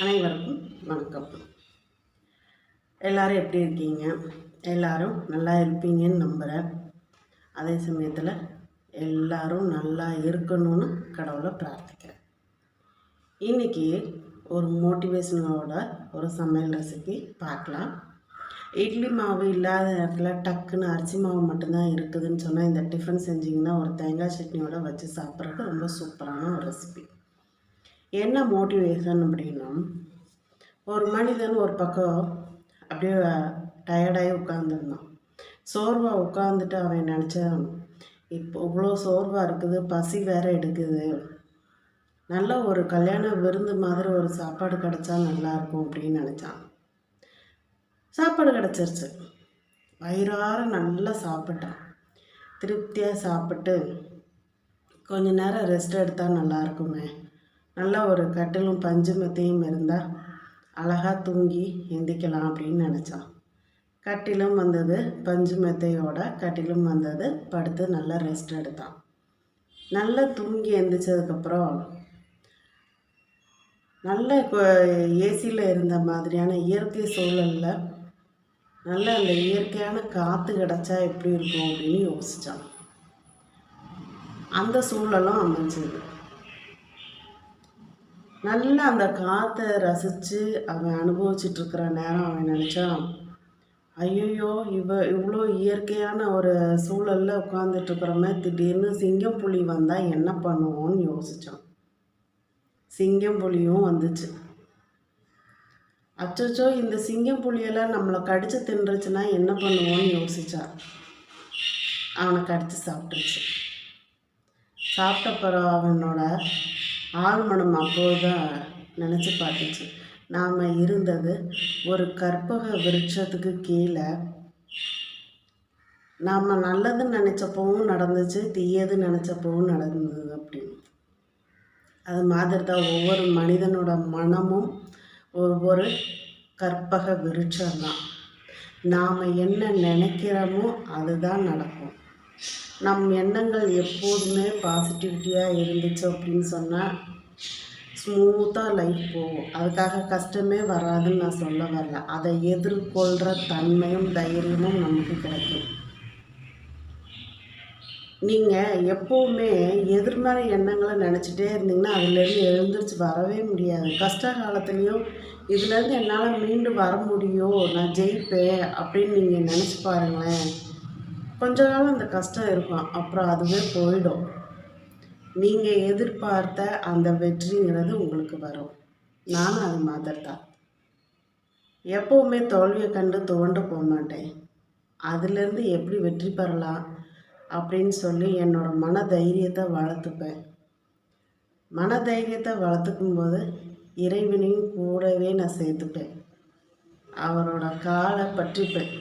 அனைவருக்கும் வணக்கம். எல்லாரும் எப்படி இருக்கீங்க? எல்லோரும் நல்லா இருப்பீங்கன்னு நம்புகிறேன் அதே சமயத்தில் எல்லோரும் நல்லா இருக்கணும்னு கடவுளை பிரார்த்திக்கிறேன். இன்றைக்கி ஒரு மோட்டிவேஷனோட ஒரு சமையல் ரெசிபி பார்க்கலாம். இட்லி மாவு இல்லாத நேரத்தில் டக்குன்னு அரிசி மாவு மட்டும்தான் இருக்குதுன்னு சொன்னால் இந்த டிஃபன் செஞ்சிங்கன்னா ஒரு தேங்காய் சட்னியோட வச்சு சாப்பிட்றது ரொம்ப சூப்பரான ஒரு ரெசிபி என்ன மோட்டிவேஷன் அப்படின்னா ஒரு மனிதன் ஒரு பக்கம் அப்படியே டயர்டாகி உட்காந்துருந்தான் சோர்வாக உட்காந்துட்டு அவன் நினச்சான் இப்போ இவ்வளோ சோர்வாக இருக்குது பசி வேற எடுக்குது. நல்ல ஒரு கல்யாண விருந்து மாதிரி ஒரு சாப்பாடு கிடச்சா நல்லாயிருக்கும் அப்படின்னு நினச்சான். சாப்பாடு கிடச்சிருச்சு. வயிறார நல்லா சாப்பிட்டான். திருப்தியாக சாப்பிட்டு கொஞ்ச நேரம் ரெஸ்ட் எடுத்தால் நல்லா இருக்குமே. நல்லா ஒரு கட்டிலும் பஞ்சு மெத்தையும் இருந்தால் அழகாக தூங்கி எந்திக்கலாம் அப்படின்னு நினச்சான் கட்டிலும் வந்தது பஞ்சு மெத்தையோட கட்டிலும் வந்தது படுத்து நல்லா ரெஸ்ட் எடுத்தான் நல்லா தூங்கி எந்திரிச்சதுக்கப்புறம் நல்ல ஏசியில் இருந்த மாதிரியான இயற்கை சூழலில் நல்ல அந்த இயற்கையான காற்று கிடச்சா எப்படி இருக்கும் அப்படின்னு யோசித்தான் அந்த சூழலும் அமைஞ்சது. நல்லா அந்த காற்றை ரசித்து அவன் அனுபவிச்சிட்ருக்கிற நேரம் அவன் நினச்சான் ஐயோ இவ இவ்வளோ இயற்கையான ஒரு சூழலில் உட்காந்துட்ருக்குறோமே திடீர்னு சிங்கம் புலி வந்தால் என்ன பண்ணுவோன்னு யோசித்தான் சிங்கம் புலியும் வந்துச்சு. அச்சோ இந்த சிங்கம் புலியெல்லாம் நம்மளை கடிச்சு தின்றுச்சுன்னா என்ன பண்ணுவோன்னு யோசிச்சா அவனை கடிச்சு சாப்பிட்டுருச்சு. சாப்பிட்ட பிறகு அவனோட ஆழ்மனம் அப்போதுதான் நினச்சி பார்த்துச்சு. நாம் இருந்தது ஒரு கற்பக விருட்சத்துக்கு கீழே. நாம் நல்லதுன்னு நினச்சப்பவும் நடந்துச்சு தீயது நினச்சப்பவும் நடந்தது அப்படின்னு. அது மாதிரி தான் ஒவ்வொரு மனிதனோட மனமும் ஒவ்வொரு கற்பக விருட்சம் தான் நாம் என்ன நினைக்கிறோமோ அதுதான் நடக்கும். நம் எண்ணங்கள் எப்போதுமே பாசிட்டிவிட்டியாக இருந்துச்சு அப்படின்னு சொன்னால் ஸ்மூத்தாக லைஃப் போகும். அதுக்காக கஷ்டமே வராதுன்னு நான் சொல்ல வரல. அதை எதிர்கொள்கிற தன்மையும் தைரியமும் நமக்கு கிடைக்கும். நீங்கள் எப்போவுமே எதிர்மறை எண்ணங்களை நினச்சிட்டே இருந்தீங்கன்னா அதுலேருந்து எழுந்திரிச்சு வரவே முடியாது. கஷ்ட காலத்துலேயும் இதுலேருந்து என்னால் மீண்டு வர முடியும்? நான் ஜெயிப்பேன். அப்படின்னு நீங்கள் நினச்சி பாருங்களேன். கொஞ்ச காலம் அந்த கஷ்டம் இருக்கும். அப்புறம் அதுவே போயிடும். நீங்கள் எதிர்பார்த்த அந்த வெற்றிங்கிறது உங்களுக்கு வரும். நானும் அது மாதிரி தான். எப்போவுமே தோல்வியை கண்டு துவண்டு போக மாட்டேன். அதுலேருந்து எப்படி வெற்றி பெறலாம் அப்படின்னு சொல்லி என்னோடய மன தைரியத்தை வளர்த்துப்பேன். மன தைரியத்தை வளர்த்துக்கும் போது இறைவனையும் கூடவே நான் சேர்த்துப்பேன். அவரோட காலை பற்றிப்பேன்.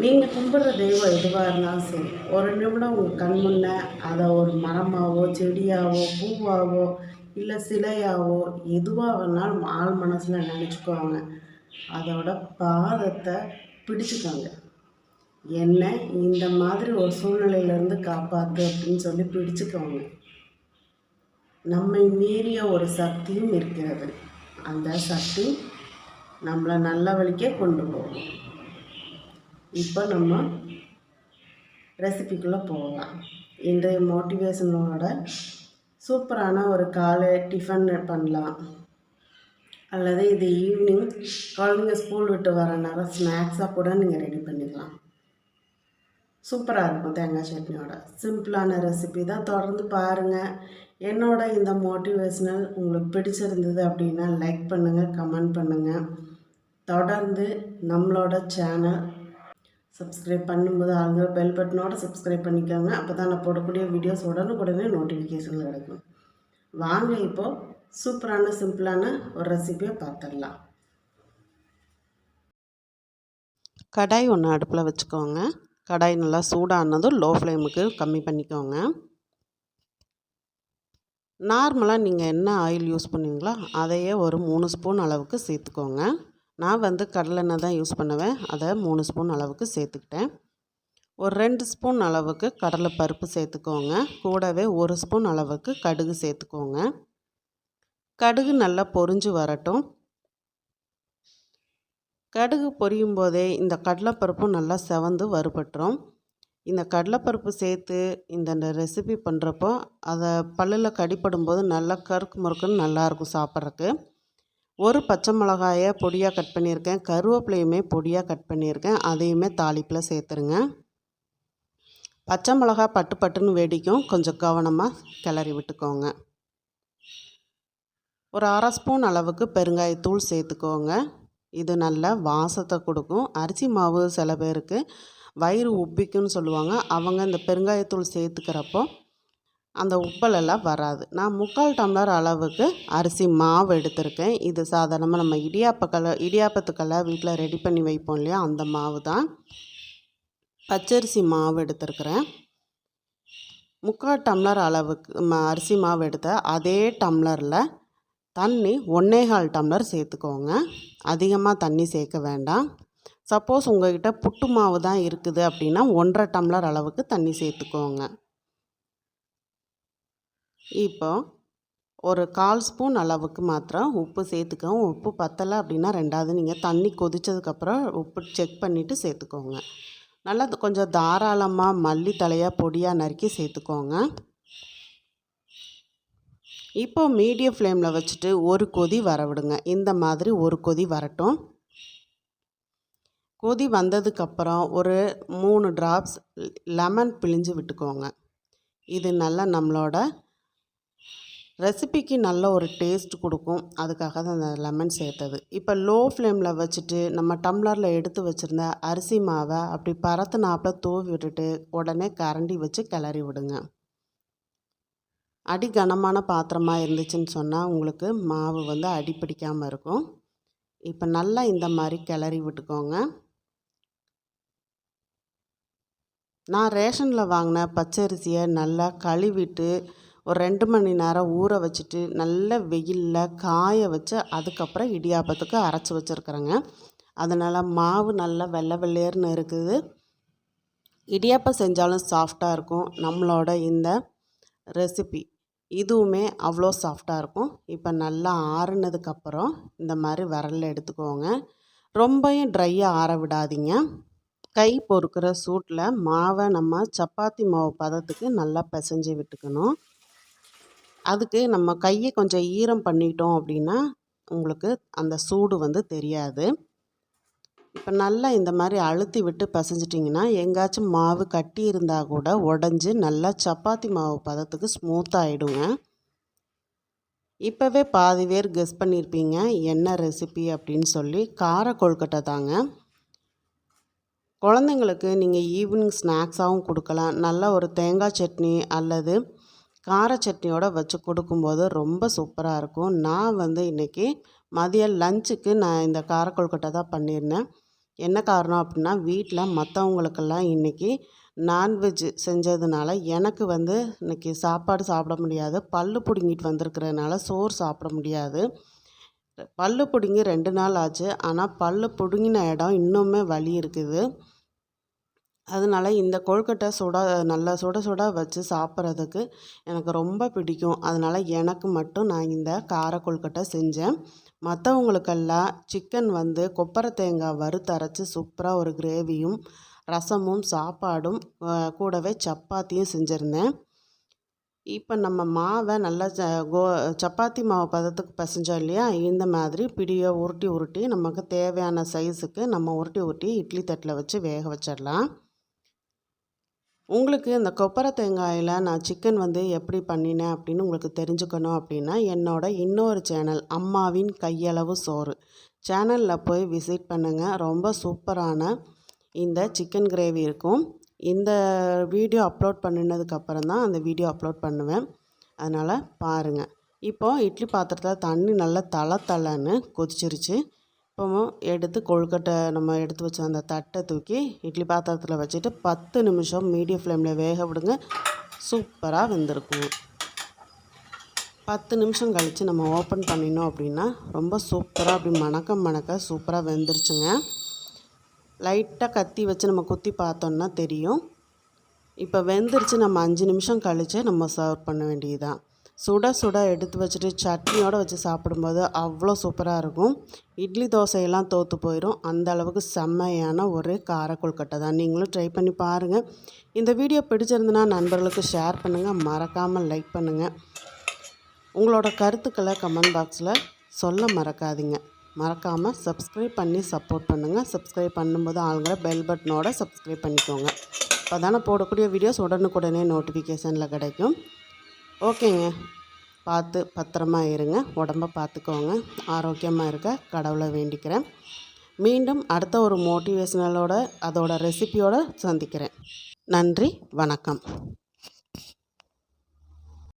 நீங்கள் கும்பிட்ற தெய்வம் எதுவாக இருந்தாலும் சரி ஒரு நிமிடம் உங்கள் கண் முன்னே அதை ஒரு மரமாவோ செடியாவோ பூவாவோ இல்லை சிலையாவோ எதுவாக வேணாலும் ஆள் மனசில் நினச்சிக்குவாங்க. அதோட பாதத்தை பிடிச்சிக்கோங்க. என்ன இந்த மாதிரி ஒரு சூழ்நிலையிலேருந்து காப்பாற்று அப்படின்னு சொல்லி பிடிச்சிக்கோங்க. நம்மை மீறிய ஒரு சக்தியும் இருக்கிறது. அந்த சக்தி நம்மளை நல்ல வழிக்கே கொண்டு போகும். இப்போ நம்ம ரெசிபிக்குள்ளே போகலாம். இன்றைய மோட்டிவேஷனோட சூப்பரான ஒரு காலை டிஃபன் பண்ணலாம். அல்லது இது ஈவினிங் குழந்தைங்க ஸ்கூல் விட்டு வர நேரம் ஸ்நாக்ஸாக கூட நீங்கள் ரெடி பண்ணிக்கலாம். சூப்பராக இருக்கும் தேங்காய் சட்னியோட. சிம்பிளான ரெசிபி தான் தொடர்ந்து பாருங்கள் என்னோட இந்த மோட்டிவேஷ்னல் உங்களுக்கு பிடிச்சிருந்தது அப்படின்னா லைக் பண்ணுங்கள் கமெண்ட் பண்ணுங்கள் தொடர்ந்து நம்மளோட சேனல் சப்ஸ்கிரைப் பண்ணும்போது அவங்க பெல் பட்டனோட சப்ஸ்கிரைப் பண்ணிக்கோங்க. அப்போ தான் நான் போடக்கூடிய வீடியோஸ் உடனுக்குடனே நோட்டிஃபிகேஷன் கிடைக்கும். வாங்க இப்போது சூப்பரான சிம்பிளான ஒரு ரெசிபியை பார்த்துடலாம் கடாய் ஒன்று அடுப்பில் வச்சுக்கோங்க. கடாய் நல்லா சூடானதும் லோ ஃப்ளேமுக்கு கம்மி பண்ணிக்கோங்க. நார்மலாக நீங்கள் என்ன ஆயில் யூஸ் பண்ணுவீங்களோ அதையே ஒரு மூணு ஸ்பூன் அளவுக்கு சேர்த்துக்கோங்க. நான் வந்து கடலெண்ணெய் தான் யூஸ் பண்ணுவேன். அதை மூணு ஸ்பூன் அளவுக்கு சேர்த்துக்கிட்டேன். ஒரு ரெண்டு ஸ்பூன் அளவுக்கு கடலை பருப்பு சேர்த்துக்கோங்க. கூடவே ஒரு ஸ்பூன் அளவுக்கு கடுகு சேர்த்துக்கோங்க. கடுகு நல்லா பொரிஞ்சு வரட்டும். கடுகு பொரியும் போதே இந்த கடலைப்பருப்பும் நல்லா செவந்து வறுபட்டுரும். இந்த கடலைப்பருப்பு சேர்த்து இந்த ரெசிபி பண்ணுறப்போ அதை பல்லில் கடிப்படும் போது நல்லா கருக்கு முறுக்குன்னு நல்லாயிருக்கும் சாப்பிட்றக்கு ஒரு பச்சை மிளகாயை பொடியாக கட் பண்ணியிருக்கேன். கருவேப்பிலையுமே பொடியாக கட் பண்ணியிருக்கேன். அதையுமே தாளிப்பில் சேர்த்துருங்க. பச்சை மிளகா பட்டு பட்டுன்னு வெடிக்கும். கொஞ்சம் கவனமாக கிளறி விட்டுக்கோங்க. ஒரு அரை ஸ்பூன் அளவுக்கு பெருங்காயத்தூள் சேர்த்துக்கோங்க. இது நல்ல வாசத்தை கொடுக்கும். அரிசி மாவு சில பேருக்கு வயிறு உப்பிக்குன்னு சொல்லுவாங்க. அவங்க இந்த பெருங்காயத்தூள் சேர்த்துக்கிறப்போ அந்த உப்பலெல்லாம் வராது. நான் முக்கால் டம்ளர் அளவுக்கு அரிசி மாவு எடுத்திருக்கேன். இது சாதாரணமாக நம்ம இடியாப்பக்கலை இடியாப்பத்துக்கெல்லாம் வீட்டில் ரெடி பண்ணி வைப்போம் இல்லையா? அந்த மாவு தான் பச்சரிசி மாவு எடுத்திருக்கிறேன். முக்கால் டம்ளர் அளவுக்கு அரிசி மாவு எடுத்த அதே டம்ளரில் தண்ணி ஒன்னேகால் டம்ளர் சேர்த்துக்கோங்க. அதிகமாக தண்ணி சேர்க்க வேண்டாம். சப்போஸ் உங்கள்கிட்ட புட்டு மாவு தான் இருக்குது அப்படின்னா ஒன்றரை டம்ளர் அளவுக்கு தண்ணி சேர்த்துக்கோங்க. இப்போ ஒரு கால் ஸ்பூன் அளவுக்கு மாத்திரம் உப்பு சேர்த்துக்கோங்க. உப்பு பத்தலை அப்படின்னா ரெண்டாவது நீங்கள் தண்ணி கொதித்ததுக்கப்புறம் உப்பு செக் பண்ணிவிட்டு சேர்த்துக்கோங்க. நல்லா கொஞ்சம் தாராளமாக மல்லி தலையாக பொடியாக நறுக்கி சேர்த்துக்கோங்க. இப்போ மீடியம் ஃப்ளேமில் வச்சுட்டு ஒரு கொதி வர விடுங்க இந்த மாதிரி ஒரு கொதி வரட்டும். கொதி வந்ததுக்கப்புறம் ஒரு மூணு ட்ராப்ஸ் லெமன் பிழிஞ்சு விட்டுக்கோங்க. இது நல்லா நம்மளோட ரெசிபிக்கு நல்ல ஒரு டேஸ்ட் கொடுக்கும். அதுக்காக தான் அந்த லெமன் சேர்த்தது. இப்போ லோ ஃப்ளேமில் வச்சுட்டு நம்ம டம்ளரில் எடுத்து வச்சுருந்த அரிசி மாவை அப்படி பரத்து நாப்பில் தூவி விட்டுட்டு உடனே கரண்டி வச்சு கிளறி விடுங்க. அடி கனமான பாத்திரமாக இருந்துச்சுன்னு சொன்னால் உங்களுக்கு மாவு வந்து அடி பிடிக்காமல் இருக்கும். இப்போ நல்லா இந்த மாதிரி கிளறி விட்டுக்கோங்க. நான் ரேஷனில் வாங்கின பச்சரிசியை நல்லா கழுவிட்டு ஒரு ரெண்டு மணி நேரம் ஊற வச்சுட்டு நல்ல வெயிலில் காய வச்சு அதுக்கப்புறம் இடியாப்பத்துக்கு அரைச்சி வச்சுருக்குறேங்க. அதனால் மாவு நல்லா வெள்ளை வெள்ளையர்னு இருக்குது. இடியாப்பம் செஞ்சாலும் சாஃப்டாக இருக்கும். நம்மளோட இந்த ரெசிபி இதுவுமே அவ்வளோ சாஃப்டாக இருக்கும். இப்போ நல்லா ஆறுனதுக்கப்புறம் இந்த மாதிரி விரலில் எடுத்துக்கோங்க. ரொம்பையும் ட்ரையாக ஆற விடாதீங்க. கை பொறுக்கிற சூட்டில் மாவை நம்ம சப்பாத்தி மாவு பதத்துக்கு நல்லா பிசைஞ்சு விட்டுக்கணும். அதுக்கு நம்ம கையை கொஞ்சம் ஈரம் பண்ணிட்டோம் அப்படின்னா உங்களுக்கு அந்த சூடு வந்து தெரியாது. இப்போ நல்லா இந்த மாதிரி அழுத்தி விட்டு பசைஞ்சிட்டிங்கன்னா எங்கேயாச்சும் மாவு கட்டி இருந்தால் கூட உடஞ்சி நல்லா சப்பாத்தி மாவு பதத்துக்கு ஸ்மூத்தாகிடுங்க இப்போவே பாதி பேர் கெஸ் பண்ணியிருப்பீங்க என்ன ரெசிபி அப்படின்னு சொல்லி கார கொழுக்கட்டை தாங்க. குழந்தைங்களுக்கு நீங்கள் ஈவினிங் ஸ்நாக்ஸாகவும் கொடுக்கலாம். நல்ல ஒரு தேங்காய் சட்னி அல்லது கார சட்னியோடு வச்சு கொடுக்கும்போது ரொம்ப சூப்பராக இருக்கும். நான் வந்து இன்றைக்கி மதியம் லஞ்சுக்கு நான் இந்த கார கொழுக்கட்டை தான் பண்ணியிருந்தேன். என்ன காரணம் அப்படின்னா வீட்டில் மற்றவங்களுக்கெல்லாம் இன்றைக்கி நான்வெஜ் செஞ்சதுனால எனக்கு வந்து இன்றைக்கி சாப்பாடு சாப்பிட முடியாது. பல்லு பிடுங்கிட்டு வந்திருக்கிறதுனால சோறு சாப்பிட முடியாது. பல்லு பிடுங்கி ரெண்டு நாள் ஆச்சு. ஆனால் பல்லு பிடுங்கின இடம் இன்னுமே வலி இருக்குது. அதனால இந்த கொழுக்கட்டை சுட நல்லா சுட சுட வச்சு சாப்பிட்றதுக்கு எனக்கு ரொம்ப பிடிக்கும். அதனால் எனக்கு மட்டும் நான் இந்த கார கொழுக்கட்டை செஞ்சேன். மற்றவங்களுக்கெல்லாம் சிக்கன் வந்து கொப்பரை தேங்காய் வறுத்தரைச்சி சூப்பராக ஒரு கிரேவியும் ரசமும் சாப்பாடும் கூடவே சப்பாத்தியும் செஞ்சுருந்தேன். இப்போ நம்ம மாவை நல்லா ச கோ சப்பாத்தி மாவு பதத்துக்கு பசைஞ்சோம் இல்லையா? இந்த மாதிரி பிடியை உருட்டி உருட்டி நமக்கு தேவையான சைஸுக்கு நம்ம உருட்டி உருட்டி இட்லி தட்டில் வச்சு வேக வச்சிடலாம். உங்களுக்கு இந்த கொப்பரை தேங்காயில் நான் சிக்கன் வந்து எப்படி பண்ணினேன் அப்படின்னு உங்களுக்கு தெரிஞ்சுக்கணும் அப்படின்னா என்னோட இன்னொரு சேனல் அம்மாவின் கையளவு சோறு. சேனலில் போய் விசிட் பண்ணுங்கள் ரொம்ப சூப்பரான இந்த சிக்கன் கிரேவி இருக்கும். இந்த வீடியோ அப்லோட் பண்ணினதுக்கப்புறம் தான் அந்த வீடியோ அப்லோட் பண்ணுவேன். அதனால் பாருங்கள் இப்போது இட்லி பாத்திரத்தில் தண்ணி நல்லா தலை தலைன்னு கொதிச்சிருச்சு. அப்பமும் எடுத்து கொழுக்கட்டை நம்ம எடுத்து வச்ச அந்த தட்டை தூக்கி இட்லி பாத்திரத்தில் வச்சுட்டு பத்து நிமிஷம் மீடியம் ஃப்ளேமில் வேக விடுங்க. சூப்பராக வெந்திருக்கும். பத்து நிமிஷம் கழித்து நம்ம ஓப்பன் பண்ணினோம் அப்படின்னா ரொம்ப சூப்பராக அப்படி மணக்க மணக்க சூப்பராக வெந்துருச்சுங்க. லைட்டாக கத்தி வச்சு நம்ம குத்தி பார்த்தோன்னா தெரியும். இப்போ வெந்துருச்சு நம்ம அஞ்சு நிமிஷம் கழித்து நம்ம சர்வ் பண்ண வேண்டியதுதான். சுட சுட எடுத்து வச்சுட்டு சட்னியோடு வச்சு சாப்பிடும்போது அவ்வளோ சூப்பராக இருக்கும். இட்லி தோசையெல்லாம் தோற்று போயிடும். அந்த அளவுக்கு செம்மையான ஒரு கார கொழுக்கட்டை தான். நீங்களும் ட்ரை பண்ணி பாருங்கள் இந்த வீடியோ பிடிச்சிருந்துன்னா நண்பர்களுக்கு ஷேர் பண்ணுங்கள் மறக்காமல் லைக் பண்ணுங்கள் உங்களோட கருத்துக்களை கமெண்ட் பாக்ஸில் சொல்ல மறக்காதீங்க. மறக்காமல் சப்ஸ்கிரைப் பண்ணி சப்போர்ட் பண்ணுங்கள் சப்ஸ்கிரைப் பண்ணும்போது ஆளுங்கிற பெல் பட்டனோட சப்ஸ்கிரைப் பண்ணிக்கோங்க. அப்போ தானே போடக்கூடிய வீடியோஸ் உடனுக்குடனே நோட்டிஃபிகேஷனில் கிடைக்கும். ஓகேங்க. பார்த்து பத்திரமா இருங்க. உடம்ப பார்த்துக்கோங்க. ஆரோக்கியமாக இருக்க கடவுளை வேண்டிக்கிறேன். மீண்டும் அடுத்த ஒரு மோட்டிவேஷனலோட அதோட ரெசிபியோடு சந்திக்கிறேன். நன்றி. வணக்கம்.